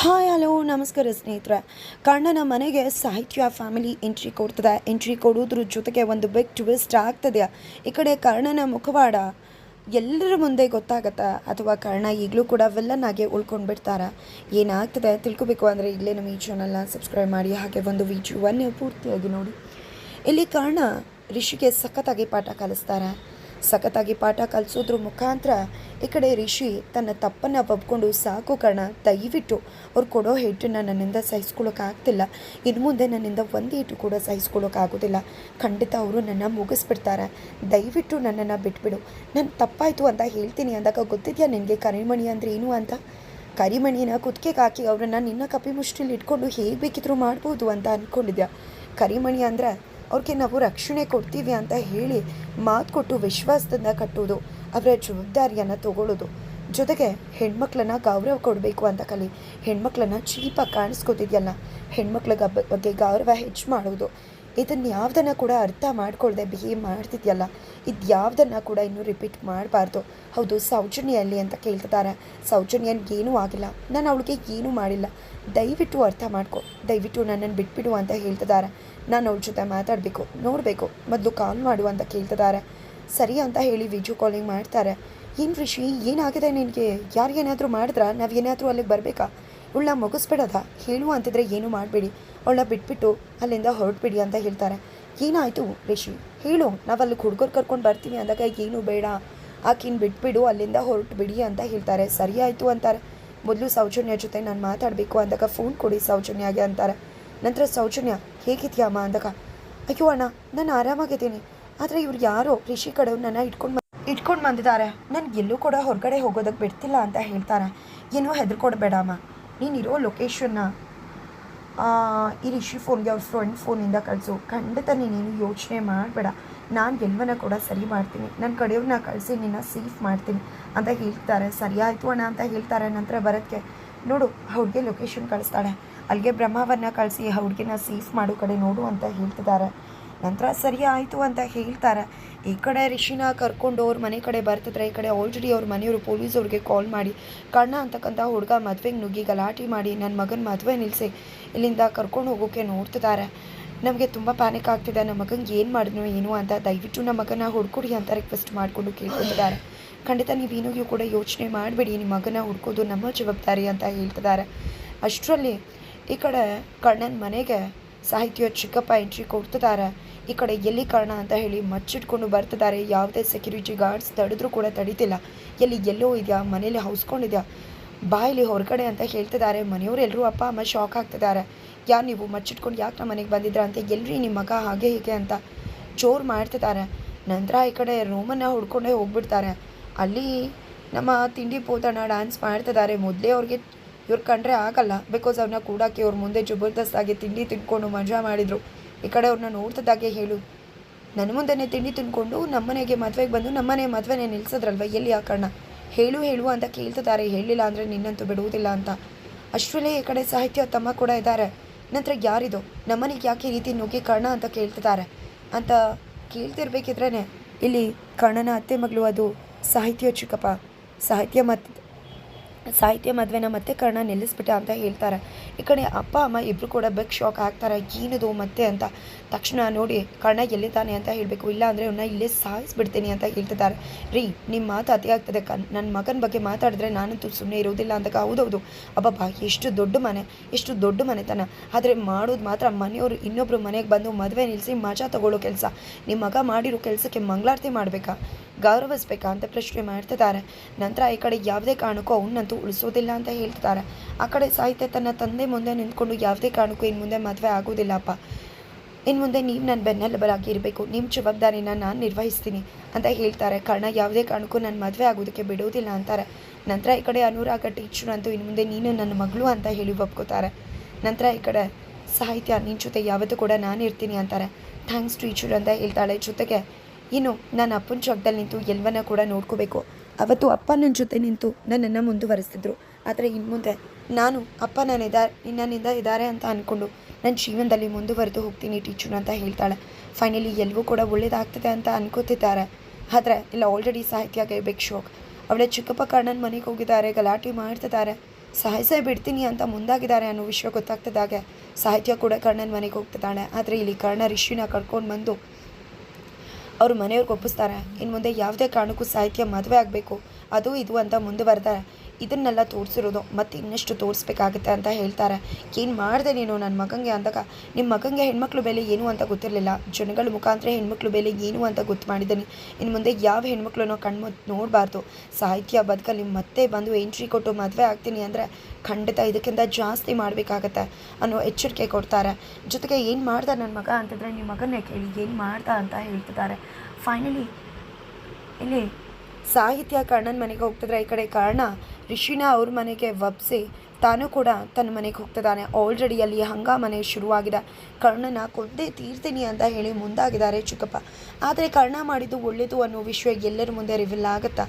Hi, hello, ನಮಸ್ಕಾರ ಸ್ನೇಹಿತರೆ. ಕಣ್ಣನ ಮನೆಗೆ ಸಾಹಿತ್ಯ ಫ್ಯಾಮಿಲಿ ಎಂಟ್ರಿ ಕೊಡ್ತದೆ. ಎಂಟ್ರಿ ಕೊಡೋದ್ರ ಜೊತೆಗೆ ಒಂದು ಬಿಗ್ ಟ್ವಿಸ್ಟ್ ಆಗ್ತದೆ. ಈ ಕಡೆ ಕರ್ಣನ ಮುಖವಾಡ ಎಲ್ಲರ ಮುಂದೆ ಗೊತ್ತಾಗತ್ತೆ. ಅಥವಾ ಕರ್ಣ ಈಗಲೂ ಕೂಡ ವಿಲ್ಲನ್ ಆಗಿ ಉಳ್ಕೊಂಡು ಬಿಡ್ತಾರೆ ಏನಾಗ್ತದೆ ತಿಳ್ಕೊಬೇಕು ಅಂದರೆ ಇಲ್ಲೇ ನಮ್ಮ ಈ ಚಾನಲ್ನ ಸಬ್ಸ್ಕ್ರೈಬ್ ಮಾಡಿ. ಹಾಗೆ ಒಂದು ವಿಡಿಯೋವನ್ನು ಪೂರ್ತಿಯಾಗಿ ನೋಡಿ. ಇಲ್ಲಿ ಕರ್ಣ ರಿಷಿಗೆ ಸಖತ್ತಾಗಿ ಪಾಠ ಕಲಿಸ್ತಾರೆ. ಸಖತ್ತಾಗಿ ಪಾಠ ಕಲಿಸೋದ್ರ ಮುಖಾಂತರ ಈ ಕಡೆ ರಿಷಿ ತನ್ನ ತಪ್ಪನ್ನು ಒಪ್ಕೊಂಡು ಸಾಕು ಕಣ ದಯವಿಟ್ಟು. ಅವ್ರು ಕೊಡೋ ಹೇಟನ್ನು ನನ್ನಿಂದ ಸಹಿಸ್ಕೊಳ್ಳೋಕ್ಕಾಗ್ತಿಲ್ಲ ಇನ್ನು ಮುಂದೆ ನನ್ನಿಂದ ಒಂದು ಏಟು ಕೂಡ ಸಹಿಸ್ಕೊಳ್ಳೋಕ್ಕಾಗೋದಿಲ್ಲ ಖಂಡಿತ ಅವರು ನನ್ನ ಮುಗಿಸ್ಬಿಡ್ತಾರೆ. ದಯವಿಟ್ಟು ನನ್ನನ್ನು ಬಿಟ್ಬಿಡು. ನಾನು ತಪ್ಪಾಯಿತು ಅಂತ ಹೇಳ್ತೀನಿ ಅಂದಾಗ ಗೊತ್ತಿದೆಯಾ ನಿನಗೆ ಕರಿಮಣಿ ಅಂದರೆ ಏನು ಅಂತ? ಕರಿಮಣಿನ ಕುತ್ತಿಗೆಗೆ ಹಾಕಿ ಅವ್ರನ್ನ ನಿನ್ನ ಕಪಿ ಮುಷ್ಟಿಲಿ ಇಟ್ಕೊಂಡು ಹೇಗೆ ಬೇಕಿದ್ರು ಮಾಡ್ಬೋದು ಅಂತ ಅಂದ್ಕೊಂಡಿದ್ಯಾ ಕರಿಮಣಿ ಅಂದರೆ ಅವ್ರಿಗೆ ನಾವು ರಕ್ಷಣೆ ಕೊಡ್ತೀವಿ ಅಂತ ಹೇಳಿ ಮಾತು ಕೊಟ್ಟು ವಿಶ್ವಾಸದಿಂದ ಕಟ್ಟೋದು, ಅವರ ಜವಾಬ್ದಾರಿಯನ್ನು ತಗೊಳ್ಳೋದು. ಜೊತೆಗೆ ಹೆಣ್ಮಕ್ಳನ್ನ ಗೌರವ ಕೊಡಬೇಕು ಅಂತ ಕಲಿ, ಹೆಣ್ಮಕ್ಳನ್ನ ಚೀಪಾಗಿ ಕಾಣಿಸ್ಕೊತಿದ್ಯಲ್ಲ ಹೆಣ್ಮಕ್ಳ ಬಗ್ಗೆ ಗೌರವ ಹೆಚ್ಚು ಮಾಡೋದು. ಇದನ್ನು ಯಾವುದನ್ನು ಕೂಡ ಅರ್ಥ ಮಾಡ್ಕೊಳ್ದೆ ಬಿಹೇವ್ ಮಾಡ್ತಿದ್ಯಲ್ಲ, ಇದು ಯಾವುದನ್ನು ಕೂಡ ಇನ್ನೂ ರಿಪೀಟ್ ಮಾಡಬಾರ್ದು. ಹೌದು ಸೌಜನ್ಯ ಅಲ್ಲಿ ಅಂತ ಕೇಳ್ತಿದ್ದಾರೆ ಸೌಜನ್ಯನ್ಗೆ ಏನೂ ಆಗಿಲ್ಲ. ನಾನು ಅವಳಿಗೆ ಏನೂ ಮಾಡಿಲ್ಲ. ದಯವಿಟ್ಟು ಅರ್ಥ ಮಾಡ್ಕೊ. ದಯವಿಟ್ಟು ನನ್ನನ್ನು ಬಿಟ್ಬಿಡು ಅಂತ ಹೇಳ್ತಿದ್ದಾರೆ ನಾನು ಅವ್ಳ ಜೊತೆ ಮಾತಾಡಬೇಕು, ನೋಡಬೇಕು. ಮೊದಲು ಕಾಲ್ ಮಾಡು ಅಂತ ಕೇಳ್ತಿದ್ದಾರೆ ಸರಿ ಅಂತ ಹೇಳಿ ವಿಡಿಯೋ ಕಾಲಿಂಗ್ ಮಾಡ್ತಾರೆ. ಏನು ಋಷಿ ಏನಾಗಿದೆ ನಿನಗೆ? ಯಾರಿಗೇನಾದರೂ ಮಾಡಿದ್ರಾ? ನಾವು ಏನಾದರೂ ಅಲ್ಲಿಗೆ ಬರಬೇಕಾ? ಇವಳನ್ನ ಮುಗಿಸ್ಬಿಡೋದ. ಹೇಳು ಅಂತಿದ್ರೆ ಏನು ಮಾಡಬೇಡಿ. ಅವಳನ್ನ ಬಿಟ್ಬಿಟ್ಟು ಅಲ್ಲಿಂದ ಹೊರಟ್ಬಿಡಿ ಅಂತ ಹೇಳ್ತಾರೆ. ಏನಾಯಿತು ರಿಷಿ? ಹೇಳು ನಾವು ಹುಡುಗರು ಕರ್ಕೊಂಡು ಬರ್ತೀವಿ ಅಂದಾಗ ಏನು ಬೇಡ. ಆಕಿನ ಬಿಟ್ಬಿಡು, ಅಲ್ಲಿಂದ ಹೊರಟು ಬಿಡಿ ಅಂತ ಹೇಳ್ತಾರೆ. ಸರಿ ಆಯಿತು ಅಂತಾರೆ. ಮೊದಲು ಸೌಜನ್ಯ ಜೊತೆ ನಾನು ಮಾತಾಡಬೇಕು ಅಂದಾಗ ಫೋನ್ ಕೊಡಿ ಸೌಜನ್ಯಗೆ ಅಂತಾರೆ. ನಂತರ ಸೌಜನ್ಯ ಹೇಗಿದ್ಯಾ ಅಮ್ಮ ಅಂದಾಗ, ಅಯ್ಯೋ ಅಣ್ಣ, ನಾನು ಆರಾಮಾಗಿದ್ದೀನಿ. ಆದರೆ ಇವ್ರು ಯಾರೋ ರಿಷಿ ಕಡೆ ನನ್ನ ಇಟ್ಕೊಂಡು ಇಟ್ಕೊಂಡು ಬಂದಿದ್ದಾರೆ. ನನಗೆ ಎಲ್ಲೂ ಕೂಡ ಹೊರಗಡೆ ಹೋಗೋದಕ್ಕೆ ಬಿಡ್ತಿಲ್ಲ ಅಂತ ಹೇಳ್ತಾರೆ. ಏನೋ ಹೆದರ್ಕೊಡ್ಬೇಡ ಅಮ್ಮ ನೀನಿರೋ ಲೊಕೇಶನ್ನ ಈ ರಿಷಿ ಫೋನ್ಗೆ ಅವ್ರ ಫ್ರೆಂಡ್ ಫೋನಿಂದ ಕಳಿಸು ಖಂಡಿತ ನೀನೇನು ಯೋಚನೆ ಮಾಡಬೇಡ ನಾನು ಗೆಲ್ವನ್ನ ಕೂಡ ಸರಿ ಮಾಡ್ತೀನಿ ನನ್ನ ಕಡೆಯವ್ರನ್ನ ಕಳಿಸಿ ನಿನ್ನ ಸೇಫ್ ಮಾಡ್ತೀನಿ ಅಂತ ಹೇಳ್ತಾರೆ ಸರಿಯಾಯಿತು ಅಣ್ಣ ಅಂತ ಹೇಳ್ತಾರೆ ನಂತರ ಬರೋದಕ್ಕೆ ನೋಡು ಹುಡುಗಿ ಲೊಕೇಶನ್ ಕಳಿಸ್ತಾಳೆ ಅಲ್ಲಿಗೆ ಬ್ರಹ್ಮವನ್ನ ಕಳಿಸಿ ಹುಡುಗಿನ ಸೇಫ್ ಮಾಡೋ ಕಡೆ ನೋಡು ಅಂತ ಹೇಳ್ತಿದ್ದಾರೆ ನಂತರ ಸರಿ ಆಯಿತು ಅಂತ ಹೇಳ್ತಾರೆ. ಈ ಕಡೆ ರಿಷಿನ ಕರ್ಕೊಂಡು ಅವ್ರ ಮನೆ ಕಡೆ ಬರ್ತಿದ್ರೆ, ಈ ಕಡೆ ಆಲ್ರೆಡಿ ಅವ್ರ ಮನೆಯವರು ಪೊಲೀಸ್ ಅವ್ರಿಗೆ ಕಾಲ್ ಮಾಡಿ, ಕಣ್ಣ, ಅಂತಕ್ಕಂಥ ಹುಡುಗ ಮದುವೆಗೆ ನುಗ್ಗಿ ಗಲಾಟೆ ಮಾಡಿ ನನ್ನ ಮಗನ ಮದುವೆ ನಿಲ್ಲಿಸಿ ಇಲ್ಲಿಂದ ಕರ್ಕೊಂಡು ಹೋಗೋಕ್ಕೆ ನೋಡ್ತಿದ್ದಾರೆ ನಮಗೆ ತುಂಬ ಪ್ಯಾನಿಕ್ ಆಗ್ತಿದೆ. ನಮ್ಮ ಮಗನಿಗೆ ಏನು ಮಾಡಿದ್ನೋ ಏನು ಅಂತ ದಯವಿಟ್ಟು ನಮ್ಮ ಮಗನ ಹುಡ್ಕೊಡಿ ಅಂತ ರಿಕ್ವೆಸ್ಟ್ ಮಾಡಿಕೊಂಡು ಕೇಳ್ಕೊತಿದ್ದಾರೆ. ಖಂಡಿತ ನೀವೇನಿಗೂ ಕೂಡ ಯೋಚನೆ ಮಾಡಬೇಡಿ. ನಿಮ್ಮ ಮಗನ ಹುಡ್ಕೋದು ನಮ್ಮ ಜವಾಬ್ದಾರಿ ಅಂತ ಹೇಳ್ತಿದ್ದಾರೆ. ಅಷ್ಟರಲ್ಲಿ ಈ ಕಡೆ ಕಣ್ಣನ ಮನೆಗೆ ಸಾಹಿತ್ಯ ಚಿಕ್ಕಪ್ಪ ಎಂಟ್ರಿ ಕೊಡ್ತಿದ್ದಾರೆ. ಈ ಕಡೆ ಎಲ್ಲಿ ಕಾರಣ ಅಂತ ಹೇಳಿ ಮಚ್ಚಿಟ್ಕೊಂಡು ಬರ್ತಿದ್ದಾರೆ. ಯಾವುದೇ ಸೆಕ್ಯೂರಿಟಿ ಗಾರ್ಡ್ಸ್ ತಡೆದ್ರೂ ಕೂಡ ತಡೀತಿಲ್ಲ. ಎಲ್ಲಿ ಎಲ್ಲೋ ಇದೆಯಾ? ಮನೇಲಿ ಹೌಸ್ಕೊಂಡಿದ್ಯಾ? ಬಾಯಲ್ಲಿ ಹೊರಗಡೆ ಅಂತ ಹೇಳ್ತಿದ್ದಾರೆ. ಮನೆಯವರೆಲ್ಲರೂ ಅಪ್ಪ, ಅಮ್ಮ ಶಾಕ್ ಆಗ್ತಿದ್ದಾರೆ. ಯಾರು ನೀವು? ಮಚ್ಚಿಟ್ಕೊಂಡು ಯಾಕೆ ನಮ್ಮ ಮನೆಗೆ ಬಂದಿದ್ರ ಅಂತ ಎಲ್ರಿ ನಿಮ್ಮ ಮಗ ಹಾಗೆ ಹೀಗೆ ಅಂತ ಜೋರು ಮಾಡ್ತಿದ್ದಾರೆ. ನಂತರ ಈ ಕಡೆ ರೂಮನ್ನು ಹುಡ್ಕೊಂಡೇ ಹೋಗ್ಬಿಡ್ತಾರೆ. ಅಲ್ಲಿ ನಮ್ಮ ತಿಂಡಿ ಪೋತಣ್ಣ ಡ್ಯಾನ್ಸ್ ಮಾಡ್ತಿದ್ದಾರೆ. ಮೊದಲೇ ಅವ್ರಿಗೆ ಇವ್ರು ಕಂಡ್ರೆ ಆಗಲ್ಲ. ಬಿಕಾಸ್ ಅವ್ರನ್ನ ಕೂಡಾಕಿ ಅವ್ರ ಮುಂದೆ ಜಬರ್ದಸ್ತಾಗಿ ತಿಂಡಿ ತಿನ್ಕೊಂಡು ಮಜಾ ಮಾಡಿದರು. ಈ ಕಡೆ ಅವ್ರನ್ನ ನೋಡ್ತದಾಗೆ ಹೇಳು. ನನ್ನ ಮುಂದೆನೆ ತಿಂಡಿ ತಿನ್ಕೊಂಡು ನಮ್ಮನೆಗೆ ಮದುವೆಗೆ ಬಂದು ನಮ್ಮನೆ ಮದುವೆನೇ ನಿಲ್ಸಿದ್ರಲ್ವ ಎಲ್ಲಿ ಆ ಕಣ್ಣ ಹೇಳು ಹೇಳು ಅಂತ ಕೇಳ್ತಿದ್ದಾರೆ. ಹೇಳಿಲ್ಲ ಅಂದರೆ ನಿನ್ನಂತೂ ಬಿಡುವುದಿಲ್ಲ ಅಂತ. ಅಷ್ಟರಲ್ಲೇ ಈ ಕಡೆ ಸಾಹಿತ್ಯ ತಮ್ಮ ಕೂಡ ಇದ್ದಾರೆ. ನಂತರ ಯಾರಿದು? ನಮ್ಮನೆಗೆ ಯಾಕೆ ಈ ರೀತಿ ನುಗ್ಗಿ ಕರ್ಣ ಅಂತ ಕೇಳ್ತಿದ್ದಾರೆ? ಅಂತ ಕೇಳ್ತಿರ್ಬೇಕಿದ್ರೇ ಇಲ್ಲಿ ಕರ್ಣನ ಅತ್ತೆ ಮಗಳು ಅದು ಸಾಹಿತ್ಯ ಚಿಕ್ಕಪ್ಪ. ಸಾಹಿತ್ಯ ಮತ್ತು ಸಾಹಿತ್ಯ ಮದುವೆನ ಮತ್ತೆ ಕರ್ಣ ನಿಲ್ಲಿಸ್ಬಿಟ್ಟ ಅಂತ ಹೇಳ್ತಾರೆ. ಈ ಕಡೆ ಅಪ್ಪ, ಅಮ್ಮ ಇಬ್ಬರು ಕೂಡ ಬೆಕ್ ಶಾಕ್ ಆಗ್ತಾರೆ. ಏನದು ಮತ್ತೆ ಅಂತ. ತಕ್ಷಣ ನೋಡಿ, ಕರ್ಣ ಎಲ್ಲಿದ್ದಾನೆ ಅಂತ ಹೇಳಬೇಕು. ಇಲ್ಲ ಅಂದರೆ ಇವನ್ನ ಇಲ್ಲೇ ಸಾಯಿಸ್ಬಿಡ್ತೀನಿ ಅಂತ ಹೇಳ್ತಿದ್ದಾರೆ. ರೀ ನಿಮ್ಮ ಮಾತು ಅತಿ ಆಗ್ತದೆ ಕನ್ ನನ್ನ ಮಗನ ಬಗ್ಗೆ ಮಾತಾಡಿದ್ರೆ ನಾನಂತೂ ಸುಮ್ಮನೆ ಇರೋದಿಲ್ಲ ಅಂತ ಹೌದೌದು. ಅಬ್ಬಬ್ಬಾ, ಎಷ್ಟು ದೊಡ್ಡ ಮನೆ. ಎಷ್ಟು ದೊಡ್ಡ ಮನೆತನ. ಆದರೆ ಮಾಡೋದು ಮಾತ್ರ ಮನೆಯವರು ಇನ್ನೊಬ್ರು ಮನೆಗೆ ಬಂದು ಮದುವೆ ನಿಲ್ಲಿಸಿ ಮಜಾ ತಗೊಳ್ಳೋ ಕೆಲಸ. ನಿಮ್ಮ ಮಗ ಮಾಡಿರೋ ಕೆಲಸಕ್ಕೆ ಮಂಗಳಾರತಿ ಮಾಡಬೇಕಾ? ಗೌರವಿಸ್ಬೇಕಾ ಅಂತ ಪ್ರಶ್ನೆ ಮಾಡ್ತಿದ್ದಾರೆ. ನಂತರ ಈ ಕಡೆ ಯಾವುದೇ ಕಾರಣಕ್ಕೂ ಅವನ್ನಂತೂ ಉಳಿಸೋದಿಲ್ಲ ಅಂತ ಹೇಳ್ತಿದ್ದಾರೆ. ಆ ಕಡೆ ಸಾಹಿತ್ಯ ತನ್ನ ತಂದೆ ಮುಂದೆ ನಿಂತ್ಕೊಂಡು ಯಾವುದೇ ಕಾರಣಕ್ಕೂ ಇನ್ನು ಮುಂದೆ ಮದುವೆ ಆಗೋದಿಲ್ಲಪ್ಪ ಇನ್ನು ಮುಂದೆ ನೀವು ನನ್ನ ಬೆನ್ನೆಲುಬಾಗಿ ಇರಬೇಕು. ನಿಮ್ಮ ಜವಾಬ್ದಾರಿನ ನಾನು ನಿರ್ವಹಿಸ್ತೀನಿ ಅಂತ ಹೇಳ್ತಾರೆ. ಕಾರಣ ಯಾವುದೇ ಕಾರಣಕ್ಕೂ ನನ್ನ ಮದುವೆ ಆಗೋದಕ್ಕೆ ಬಿಡೋದಿಲ್ಲ ಅಂತಾರೆ. ನಂತರ ಈ ಕಡೆ ಅನುರಾಗ ಟೀಚರ್ ಅಂತೂ ಇನ್ನು ಮುಂದೆ ನೀನು ನನ್ನ ಮಗಳು ಅಂತ ಹೇಳಿ ಒಪ್ಕೋತಾರೆ. ನಂತರ ಈ ಕಡೆ ಸಾಹಿತ್ಯ ನಿನ್ನ ಜೊತೆ ಯಾವತ್ತೂ ಕೂಡ ನಾನು ಇರ್ತೀನಿ ಅಂತಾರೆ. ಥ್ಯಾಂಕ್ಸ್ ಟೀಚರ್ ಅಂತ ಹೇಳ್ತಾಳೆ. ಜೊತೆಗೆ ಇನ್ನು ನನ್ನ ಅಪ್ಪನ ಜಾಗದಲ್ಲಿ ನಿಂತು ಎಲ್ಲವನ್ನ ಕೂಡ ನೋಡ್ಕೋಬೇಕು. ಅವತ್ತು ಅಪ್ಪ ನನ್ನ ಜೊತೆ ನಿಂತು ನನ್ನನ್ನು ಮುಂದುವರೆಸ್ತಿದ್ರು. ಆದರೆ ಇನ್ನು ಮುಂದೆ ನಾನು ಅಪ್ಪ ನಾನು ಇದ್ದ ನನ್ನಿಂದ ಇದ್ದಾರೆ ಅಂತ ಅಂದ್ಕೊಂಡು ನನ್ನ ಜೀವನದಲ್ಲಿ ಮುಂದುವರೆದು ಹೋಗ್ತೀನಿ ಟೀಚರ್ ಅಂತ ಹೇಳ್ತಾಳೆ. ಫೈನಲಿ ಎಲ್ಲವೂ ಕೂಡ ಒಳ್ಳೇದಾಗ್ತದೆ ಅಂತ ಅನ್ಕೋತಿದ್ದಾರೆ. ಆದರೆ ಇಲ್ಲ ಆಲ್ರೆಡಿ ಸಾಹಿತ್ಯಗೆ ಬಿಗ್ ಶೋಕ್. ಅವಳ ಚಿಕ್ಕಪ್ಪ ಕಣ್ಣನ ಮನೆಗೆ ಹೋಗಿದ್ದಾರೆ, ಗಲಾಟೆ ಮಾಡ್ತಿದ್ದಾರೆ. ಸಾಯಿಸೇ ಬಿಡ್ತೀನಿ ಅಂತ ಮುಂದಾಗಿದ್ದಾರೆ ಅನ್ನೋ ವಿಷಯ ಗೊತ್ತಾಗ್ತಿದ್ದಾಗೆ. ಸಾಹಿತ್ಯ ಕೂಡ ಕರ್ಣನ ಮನೆಗೆ ಹೋಗ್ತಿದ್ದಾಳೆ. ಆದರೆ ಇಲ್ಲಿ ಕರ್ಣ ರಿಷಿನ ಕರ್ಕೊಂಡು ಬಂದು ಅವ್ರ ಮನೆಯವ್ರಿಗೆ ಒಪ್ಪಿಸ್ತಾರೆ. ಇನ್ನು ಮುಂದೆ ಯಾವುದೇ ಕಾರಣಕ್ಕೂ ಸಾಹಿತ್ಯ ಮದುವೆ ಆಗಬೇಕು. ಅದು ಇದು ಅಂತ ಮುಂದುವರೆದಾರೆ. ಇದನ್ನೆಲ್ಲ ತೋರಿಸಿರೋದು ಮತ್ತು ಇನ್ನಷ್ಟು ತೋರಿಸ್ಬೇಕಾಗುತ್ತೆ ಅಂತ ಹೇಳ್ತಾರೆ. ಏನು ಮಾಡಿದೆ ನೀನು ನನ್ನ ಮಗಂಗೆ ಅಂದಾಗ ನಿಮ್ಮ ಮಗಂಗೆ ಹೆಣ್ಮಕ್ಳು ಬೆಲೆ ಏನು ಅಂತ ಗೊತ್ತಿರಲಿಲ್ಲ. ಜನಗಳ ಮುಖಾಂತರ ಹೆಣ್ಮಕ್ಳು ಬೆಲೆ ಏನು ಅಂತ ಗೊತ್ತು ಮಾಡಿದ್ದೀನಿ. ಇನ್ನು ಮುಂದೆ ಯಾವ ಹೆಣ್ಮಕ್ಳನ್ನೋ ಕಣ್ಮು ನೋಡಬಾರ್ದು. ಸಾಹಿತ್ಯ ಬದುಕಲ್ಲಿ ಮತ್ತೆ ಬಂದು ಎಂಟ್ರಿ ಕೊಟ್ಟು ಮದುವೆ ಆಗ್ತೀನಿ ಅಂದರೆ ಖಂಡಿತ ಇದಕ್ಕಿಂತ ಜಾಸ್ತಿ ಮಾಡಬೇಕಾಗತ್ತೆ ಅನ್ನೋ ಎಚ್ಚರಿಕೆ ಕೊಡ್ತಾರೆ. ಜೊತೆಗೆ ಏನು ಮಾಡ್ದ ನನ್ನ ಮಗ ಅಂತಂದರೆ ನಿಮ್ಮ ಮಗನ್ನೇ ಕೇಳಿ ಏನು ಮಾಡ್ದ ಅಂತ ಹೇಳ್ತಿದ್ದಾರೆ. ಫೈನಲಿ ಇಲ್ಲಿ ಸಾಹಿತ್ಯ ಕರ್ಣನ ಮನೆಗೆ ಹೋಗ್ತಿದ್ರೆ ಈ ಕಡೆ ಕರ್ಣ, ರಿಷಿನ ಅವ್ರ ಮನೆಗೆ ಒಪ್ಸಿ ತಾನು ಕೂಡ ತನ್ನ ಮನೆಗೆ ಹೋಗ್ತಿದ್ದಾನೆ. ಆಲ್ರೆಡಿ ಅಲ್ಲಿ ಹಂಗಾಮನೆ ಶುರುವಾಗಿದೆ. ಕರ್ಣನ ಕೊಂದೇ ತೀರ್ತೀನಿ ಅಂತ ಹೇಳಿ ಮುಂದಾಗಿದ್ದಾರೆ ಚಿಕ್ಕಪ್ಪ. ಆದರೆ ಕರ್ಣ ಮಾಡಿದ್ದು ಒಳ್ಳೆಯದು ಅನ್ನೋ ವಿಷಯ ಎಲ್ಲರ ಮುಂದೆ ರಿವಿಲ್ ಆಗುತ್ತಾ?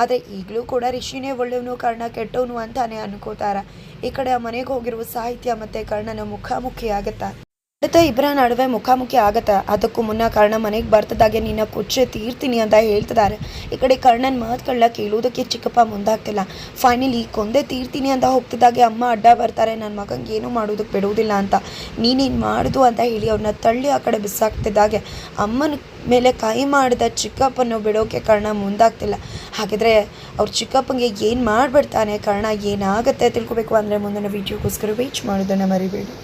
ಆದರೆ ಈಗಲೂ ಕೂಡ ರಿಷಿನೇ ಒಳ್ಳೆಯವನು, ಕರ್ಣ ಕೆಟ್ಟವನು ಅಂತಾನೆ ಅನ್ಕೋತಾರೆ. ಈ ಕಡೆ ಮನೆಗೆ ಹೋಗಿರುವ ಸಾಹಿತ್ಯ ಮತ್ತು ಕರ್ಣನ ಮುಖಾಮುಖಿ ಆಗುತ್ತಾ ಖಂಡಿತ ಇಬ್ಬರ ನಡುವೆ ಮುಖಾಮುಖಿ ಆಗತ್ತೆ? ಅದಕ್ಕೂ ಮುನ್ನ ಕರ್ಣ ಮನೆಗೆ ಬರ್ತದಾಗೆ ನಿನ್ನ ಕುಚ್ಚೆ ತೀರ್ತೀನಿ ಅಂತ ಹೇಳ್ತಿದ್ದಾರೆ. ಈ ಕಡೆ ಕರ್ಣನ ಮಾತುಗಳನ್ನ ಕೇಳೋದಕ್ಕೆ ಚಿಕ್ಕಪ್ಪ ಮುಂದಾಗ್ತಿಲ್ಲ. ಫೈನಲಿ ಕೊಂದೆ ತೀರ್ತೀನಿ ಅಂತ ಹೋಗ್ತಿದ್ದಾಗೆ ಅಮ್ಮ ಅಡ್ಡ ಬರ್ತಾರೆ, ನನ್ನ ಮಗಂಗೆ ಏನೂ ಮಾಡೋದಕ್ಕೆ ಬಿಡುವುದಿಲ್ಲ ಅಂತ. ನೀನೇನು ಮಾಡುದು ಅಂತ ಹೇಳಿ ಅವ್ರನ್ನ ತಳ್ಳಿ ಆ ಕಡೆ ಬಿಸಾಕ್ತಿದ್ದಾಗೆ. ಅಮ್ಮನ ಮೇಲೆ ಕೈ ಮಾಡಿದ ಚಿಕ್ಕಪ್ಪನ ಬಿಡೋಕೆ ಕರ್ಣ ಮುಂದಾಗ್ತಿಲ್ಲ. ಹಾಗಿದ್ರೆ ಅವ್ರ ಚಿಕ್ಕಪ್ಪನಿಗೆ ಏನು ಮಾಡಿಬಿಡ್ತಾನೆ? ಕರ್ಣ ಏನಾಗುತ್ತೆ ತಿಳ್ಕೊಬೇಕು ಅಂದರೆ ಮುಂದಿನ ವೀಡಿಯೋಗೋಸ್ಕರ ವೇಚ್ ಮಾಡೋದನ್ನು ಮರಿಬೇಡಿ.